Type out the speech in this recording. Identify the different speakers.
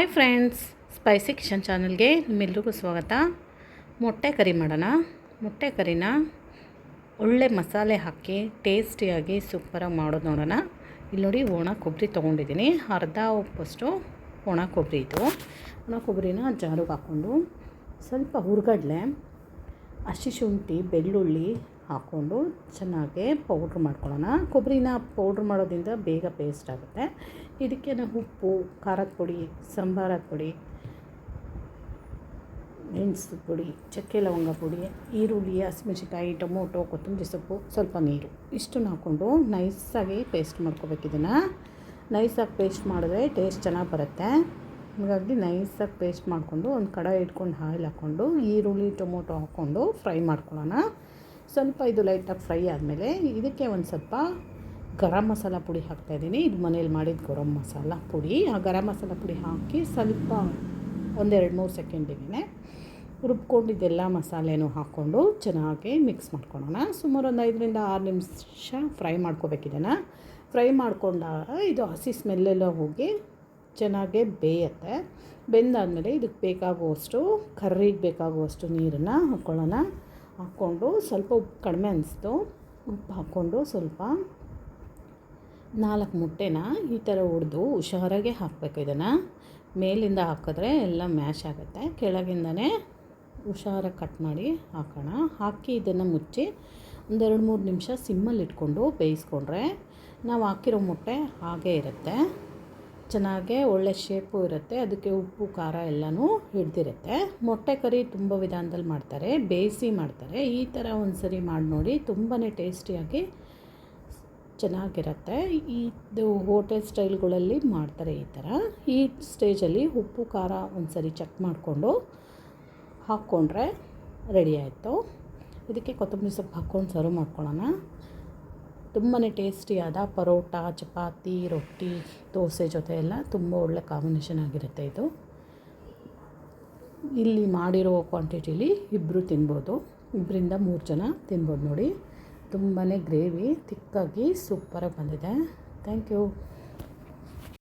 Speaker 1: Hi friends spicy kitchen ಚಾನಲ್ಗೆ ನಿಮ್ಮೆಲ್ರಿಗೂ ಸ್ವಾಗತ. ಮೊಟ್ಟೆ ಕರಿ ಮಾಡೋಣ. ಮೊಟ್ಟೆ ಕರಿನ ಒಳ್ಳೆ ಮಸಾಲೆ ಹಾಕಿ ಟೇಸ್ಟಿಯಾಗಿ ಸೂಪರಾಗಿ ಮಾಡೋದು ನೋಡೋಣ. ಇಲ್ಲಿ ನೋಡಿ ಒಣ ಕೊಬ್ಬರಿ ತೊಗೊಂಡಿದ್ದೀನಿ. ಅರ್ಧ ಉಪ್ಪಷ್ಟು ಒಣ ಕೊಬ್ಬರಿ ಇದು. ಒಣ ಕೊಬ್ಬರಿನ ಜಾರಿಗೆ ಹಾಕ್ಕೊಂಡು ಸ್ವಲ್ಪ ಹುರ್ಗಡ್ಲೆ, ಹಸಿ ಶುಂಠಿ, ಬೆಳ್ಳುಳ್ಳಿ ಹಾಕ್ಕೊಂಡು ಚೆನ್ನಾಗಿ ಪೌಡ್ರ್ ಮಾಡ್ಕೊಳ್ಳೋಣ. ಕೊಬ್ಬರಿನ ಪೌಡ್ರ್ ಮಾಡೋದ್ರಿಂದ ಬೇಗ ಪೇಸ್ಟ್ ಆಗುತ್ತೆ. ಇದಕ್ಕೆ ನಾವು ಉಪ್ಪು, ಖಾರದ ಪುಡಿ ಸಾಂಬಾರದ ಪುಡಿ, ಮೆಣಸು ಪುಡಿ, ಚಕ್ಕೆ ಲವಂಗ ಪುಡಿ, ಈರುಳ್ಳಿ ಹಸಿಮೆಣಸಿಕಾಯಿ ಟೊಮೊಟೊ, ಕೊತ್ತಂಬರಿ ಸೊಪ್ಪು, ಸ್ವಲ್ಪ ನೀರು. ಇಷ್ಟನ್ನು ಹಾಕ್ಕೊಂಡು ನೈಸಾಗಿ ಪೇಸ್ಟ್ ಮಾಡ್ಕೋಬೇಕು ಇದನ್ನು. ನೈಸಾಗಿ ಪೇಸ್ಟ್ ಮಾಡಿದ್ರೆ ಟೇಸ್ಟ್ ಚೆನ್ನಾಗಿ ಬರುತ್ತೆ. ಹಾಗಾಗಿ ನೈಸಾಗಿ ಪೇಸ್ಟ್ ಮಾಡಿಕೊಂಡು ಒಂದು ಕಡಾಯಿ ಇಟ್ಕೊಂಡು ಆಯಿಲ್ ಹಾಕ್ಕೊಂಡು ಈರುಳ್ಳಿ, ಟೊಮೊಟೊ ಹಾಕ್ಕೊಂಡು ಫ್ರೈ ಮಾಡ್ಕೊಳ್ಳೋಣ. ಸ್ವಲ್ಪ ಇದು ಲೈಟಾಗಿ ಫ್ರೈ ಆದಮೇಲೆ ಇದಕ್ಕೆ ಒಂದು ಸ್ವಲ್ಪ ಗರಂ ಮಸಾಲ ಪುಡಿ ಹಾಕ್ತಾಯಿದ್ದೀನಿ ಇದು ಮನೇಲಿ ಮಾಡಿದ ಗರಂ ಮಸಾಲ ಪುಡಿ. ಆ ಗರಂ ಮಸಾಲ ಪುಡಿ ಹಾಕಿ ಸ್ವಲ್ಪ ಒಂದೆರಡು ಮೂರು ಸೆಕೆಂಡಿಗೆ ರುಬ್ಕೊಂಡಿದ್ದೆಲ್ಲ ಮಸಾಲೆನೂ ಹಾಕ್ಕೊಂಡು ಚೆನ್ನಾಗಿ ಮಿಕ್ಸ್ ಮಾಡ್ಕೊಳ್ಳೋಣ ಸುಮಾರು ಒಂದು ಐದರಿಂದ ಆರು ನಿಮಿಷ ಫ್ರೈ ಮಾಡ್ಕೋಬೇಕಿದನ್ನು ಫ್ರೈ ಮಾಡ್ಕೊಂಡಾಗ ಇದು ಹಸಿ ಸ್ಮೆಲ್ಲೆಲ್ಲ ಹೋಗಿ ಚೆನ್ನಾಗಿ ಬೇಯುತ್ತೆ. ಬೆಂದಾದಮೇಲೆ ಇದಕ್ಕೆ ಬೇಕಾಗುವಷ್ಟು, ಕರ್ರಿಗೆ ಬೇಕಾಗುವಷ್ಟು ನೀರನ್ನು ಹಾಕ್ಕೊಳ್ಳೋಣ ಹಾಕ್ಕೊಂಡು ಸ್ವಲ್ಪ ಉಪ್ಪು ಕಡಿಮೆ ಅನಿಸ್ತು. ಉಪ್ಪು ಹಾಕ್ಕೊಂಡು ಸ್ವಲ್ಪ ನಾಲ್ಕು ಮೊಟ್ಟೆನ ಈ ಥರ ಹೊಡೆದು ಹುಷಾರಾಗೆ ಹಾಕಬೇಕು ಇದನ್ನು. ಮೇಲಿಂದ ಹಾಕಿದ್ರೆ ಎಲ್ಲ ಮ್ಯಾಶ್ ಆಗುತ್ತೆ. ಕೆಳಗಿಂದನೇ ಹುಷಾರಾಗಿ ಕಟ್ ಮಾಡಿ ಹಾಕೋಣ. ಹಾಕಿ ಇದನ್ನು ಮುಚ್ಚಿ ಒಂದೆರಡು ಮೂರು ನಿಮಿಷ ಸಿಮ್ಮಲ್ಲಿ ಇಟ್ಕೊಂಡು ಬೇಯಿಸ್ಕೊಂಡ್ರೆ ನಾವು ಹಾಕಿರೋ ಮೊಟ್ಟೆ ಹಾಗೇ ಇರುತ್ತೆ. ಚೆನ್ನಾಗೆ ಒಳ್ಳೆ ಶೇಪು ಇರುತ್ತೆ. ಅದಕ್ಕೆ ಉಪ್ಪು, ಖಾರ ಎಲ್ಲನೂ ಹಿಡ್ದಿರುತ್ತೆ. ಮೊಟ್ಟೆ ಕರಿ ತುಂಬ ವಿಧಾನದಲ್ಲಿ ಮಾಡ್ತಾರೆ, ಬೇಯಿಸಿ ಮಾಡ್ತಾರೆ. ಈ ಥರ ಒಂದು ಸರಿ ಮಾಡಿ ನೋಡಿ ತುಂಬಾ ಟೇಸ್ಟಿಯಾಗಿ ಚೆನ್ನಾಗಿರುತ್ತೆ. ಇದು ಹೋಟೆಲ್ ಸ್ಟೈಲ್ಗಳಲ್ಲಿ ಮಾಡ್ತಾರೆ ಈ ಥರ. ಈ ಸ್ಟೇಜಲ್ಲಿ ಉಪ್ಪು, ಖಾರ ಒಂದು ಸರಿ ಚೆಕ್ ಮಾಡಿಕೊಂಡು ಹಾಕ್ಕೊಂಡ್ರೆ ರೆಡಿ ಆಯಿತು. ಇದಕ್ಕೆ ಕೊತ್ತಂಬರಿ ಸೊಪ್ಪು ಹಾಕ್ಕೊಂಡು ಸರ್ವ್ ಮಾಡ್ಕೊಳ್ಳೋಣ. ತುಂಬಾ ಟೇಸ್ಟಿಯಾದ ಪರೋಟ, ಚಪಾತಿ, ರೊಟ್ಟಿ, ದೋಸೆ ಜೊತೆ ಎಲ್ಲ ತುಂಬ ಒಳ್ಳೆ ಕಾಂಬಿನೇಷನ್ ಆಗಿರುತ್ತೆ ಇದು. ಇಲ್ಲಿ ಮಾಡಿರೋ ಕ್ವಾಂಟಿಟಿಲಿ ಇಬ್ಬರು ತಿನ್ಬೋದು. ಇಬ್ಬರಿಂದ ಮೂರು ಜನ ತಿನ್ಬೋದು ನೋಡಿ. ತುಂಬಾ ಗ್ರೇವಿ ತಿಕ್ಕಾಗಿ ಸೂಪರಾಗಿ ಬಂದಿದೆ. Thank you